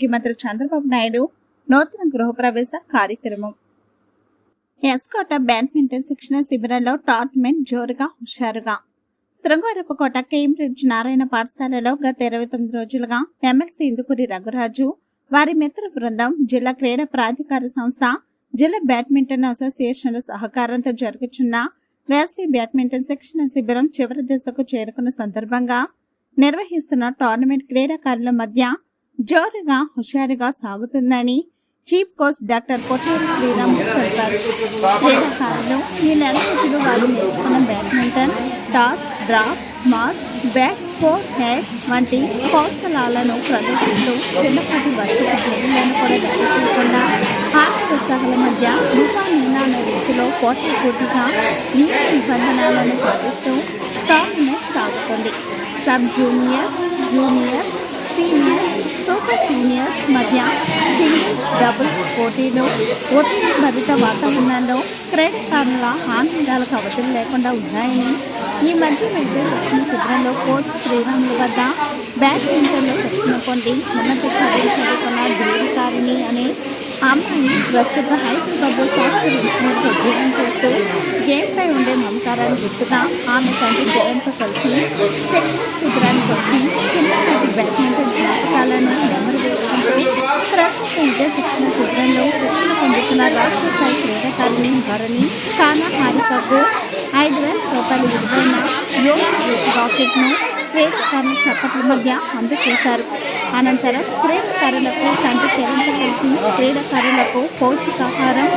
ముఖ్యమంత్రి చంద్రబాబు నాయుడు నూతన గృహప్రవేశ కార్యక్రమం. ఎస్కోట బ్యాడ్మింటన్ శిక్షణ శిబిరంలో టోర్నమెంట్ జోరుగా హుషారుగా. శృంగారపుకోట కేంబ్రిడ్జ్ నారాయణ పాఠశాలలో గత ఇరవై తొమ్మిది రోజులుగా ఎమ్మెల్సీ ఇందుకూరి రఘురాజు వారి మిత్ర బృందం జిల్లా క్రీడా ప్రాధికార సంస్థ జిల్లా బ్యాడ్మింటన్ అసోసియేషన్ల సహకారంతో జరుగుతున్న వేసవి బ్యాడ్మింటన్ శిక్షణ శిబిరం చివరి దశకు చేరుకున్న సందర్భంగా నిర్వహిస్తున్న టోర్నమెంట్ క్రీడాకారుల మధ్య జోరుగా హుషారుగా సాగుతుందని chief coach doctor Potteru Sriram తెలిపారు. క్రీడాకారులు ఈ నెల రోజులు వారు నేర్చుకున్న బ్యాడ్మింటన్ టాస్ డ్రా మాస్ బ్యాక్ ఫోర్ హెడ్ వంటి కౌశలాలను ప్రదర్శిస్తూ చిన్నపాటి వర్షపు జైళ్ళను కూడా లెక్క చేయకుండా ఆటోత్సాహాల మధ్య రూపా మీనా అనే రీతిలో పోటీ పోటీగా నియమ నిబంధనలను పాటిస్తూ టోర్నమెంట్ సాగుతుంది. సబ్ జూనియర్స్ జూనియర్స్ సీనియర్స్ మధ్య సింగిల్ డబుల్స్ పోటీలు ఒత్తిడి భరిత వాతావరణంలో క్రీడాకారుల ఆనందాలకు అవధులు లేకుండా ఉన్నాయని. ఈ మధ్య మధ్య శిక్షణ శిబిరంలో కోచ్ శ్రీరాములు వద్ద బ్యాడ్మింటన్లో శిక్షణ పొంది ఉన్నత చదువులు చదువుకున్న దేవికారిణి అనే అమ్మాయి ప్రస్తుత హైదరాబాద్లో సాఫ్ట్వేర్ ఇంజనీర్ ఉద్యోగం చేస్తూ గేమ్పై ఉండే మమకారాన్ని గుర్తుగా ఆమె తండ్రి జగన్తో కలిసి శిక్షణ శిబిరానికి వచ్చి చిన్నపాటి బ్యాడ్మింటన్ చేయాలని నెమరు వేసుకుంటూ ప్రస్తుతం ఇదే శిక్షణ శిబిరంలో శిక్షణ పొందుతున్న రాష్ట్ర స్థాయి క్రీడాకారిణి ధరణి కానా హారికకు ఐదు వేల రూపాయలు విలువైన యోగా రాకెట్ను క్రీడాకారుల చప్పట్ల మధ్య అందజేశారు అనంతరం క్రీడాకారులకు తండ్రి తెలంగాణ క్రీడాకారులకు పౌష్టికాహారం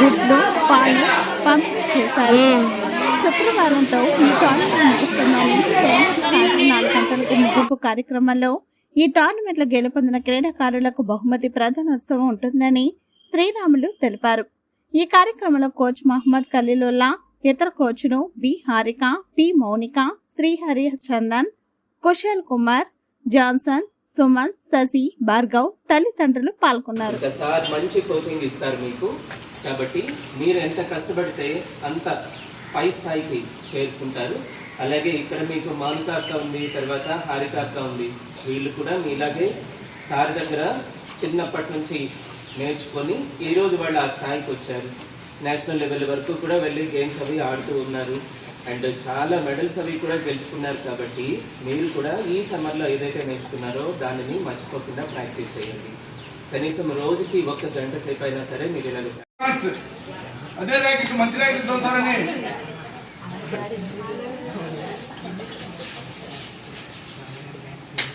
గుడ్లు పాలు పంపిణీ చేశారు శుక్రవారంతో ఈ టోర్నమెంట్ ముగుస్తుందని నాలుగు గంటలకు ముగింపు కార్యక్రమంలో ఈ టోర్నమెంట్లో గెలుపొందిన క్రీడాకారులకు బహుమతి ప్రధానోత్సవం ఉంటుందని శ్రీరాములు తెలిపారు. ఈ కార్యక్రమంలో కోచ్ మహమ్మద్ ఖలీలుల్లా ఇతర కోచ్లు B Harika P Mounika Srihari Chandan Kushal Kumar Johnson Suman Sashi Bhargav తల్లిదండ్రులు పాల్గొన్నారు. సార్ మంచి కోచింగ్ ఇస్తారు మీకు. కాబట్టి మీరు ఎంత కష్టపడితే అంత పై స్థాయికి చేరుకుంటారు. అలాగే ఇక్కడ మీకు మానుక అక్క ఉంది తర్వాత హారిక అక్క ఉంది. వీళ్ళు కూడా మీలాగే సార్ దగ్గర చిన్నప్పటి నుంచి నేర్చుకొని ఈరోజు వాళ్ళు ఆ స్థాయికి వచ్చారు. నేషనల్ లెవెల్ వరకు కూడా వెళ్ళి గేమ్స్ అవి ఆడుతూ ఉన్నారు. అండ్ చాలా మెడల్స్ అవి కూడా గెలుచుకున్నారు కాబట్టి మీరు కూడా ఈ సమ్మర్లో ఏదైతే నేర్చుకున్నారో దానిని మర్చిపోకుండా ప్రాక్టీస్ చేయండి. కనీసం రోజుకి ఒక్క గంట సేపు అయినా సరే మీరు ఇలా అదే ర్యాకెట్ మంచి ర్యాకెట్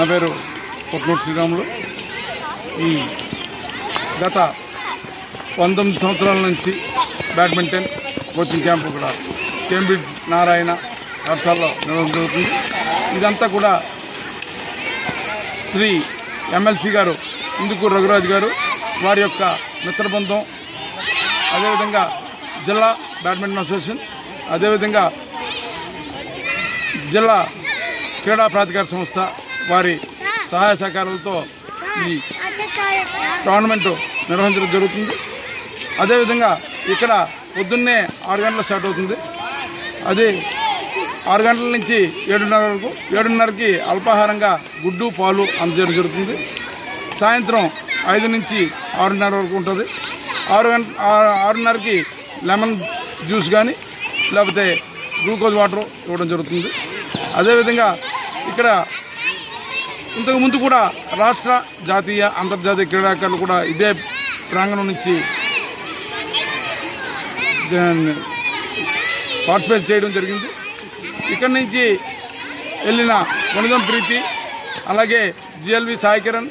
నా పేరు కొట్నూరు శ్రీరాములు. ఈ గత పంతొమ్మిది సంవత్సరాల నుంచి బ్యాడ్మింటన్ కోచింగ్ క్యాంపు కూడా కేంబ్రిడ్జ్ నారాయణ పాఠశాలలో నిర్వహించబడుతుంది ఇదంతా కూడా శ్రీ ఎమ్మెల్సీ గారు ఇందుకు రఘురాజు గారు వారి యొక్క మిత్రబృందం అదేవిధంగా జిల్లా బ్యాడ్మింటన్ అసోసియేషన్ అదేవిధంగా జిల్లా క్రీడా ప్రాధికార సంస్థ వారి సహాయ సహకారాలతో ఈ టోర్నమెంట్ నిర్వహించడం జరుగుతుంది. అదేవిధంగా ఇక్కడ పొద్దున్నే ఆరు గంటలకు స్టార్ట్ అవుతుంది. అది ఆరు గంటల నుంచి ఏడున్నర వరకు. ఏడున్నరకి అల్పాహారంగా గుడ్డు పాలు అందజేయడం జరుగుతుంది. సాయంత్రం ఐదు నుంచి ఆరున్నర వరకు ఉంటుంది. ఆరు గంట ఆరున్నరకి లెమన్ జ్యూస్ కానీ లేకపోతే గ్లూకోజ్ వాటర్ ఇవ్వడం జరుగుతుంది. అదేవిధంగా ఇక్కడ ఇంతకు ముందు కూడా రాష్ట్ర జాతీయ అంతర్జాతీయ క్రీడాకారులు కూడా ఇదే ప్రాంగణం నుంచి పార్టిసిపేట్ చేయడం జరిగింది. ఇక్కడి నుంచి వెళ్ళిన వనిదం ప్రీతి అలాగే జిఎల్వి సాయి కిరణ్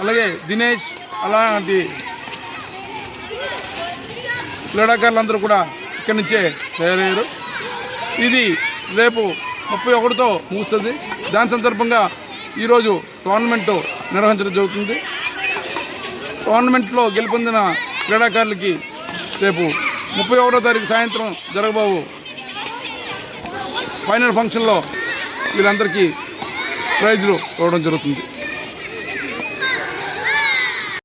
అలాగే దినేష్ అలాంటి క్రీడాకారులందరూ కూడా ఇక్కడి నుంచే తయారయ్యారు. ఇది రేపు ముప్పై ఒకటితో ముగుస్తుంది. దాని సందర్భంగా ఈరోజు టోర్నమెంట్ నిర్వహించడం జరుగుతుంది. టోర్నమెంట్లో గెలుపొందిన క్రీడాకారులకి రేపు ముప్పై ఒకటో తారీఖు సాయంత్రం జరగబోవు ఫైనల్ ఫంక్షన్లో వీళ్ళందరికీ ప్రైజులు ఇవ్వడం జరుగుతుంది.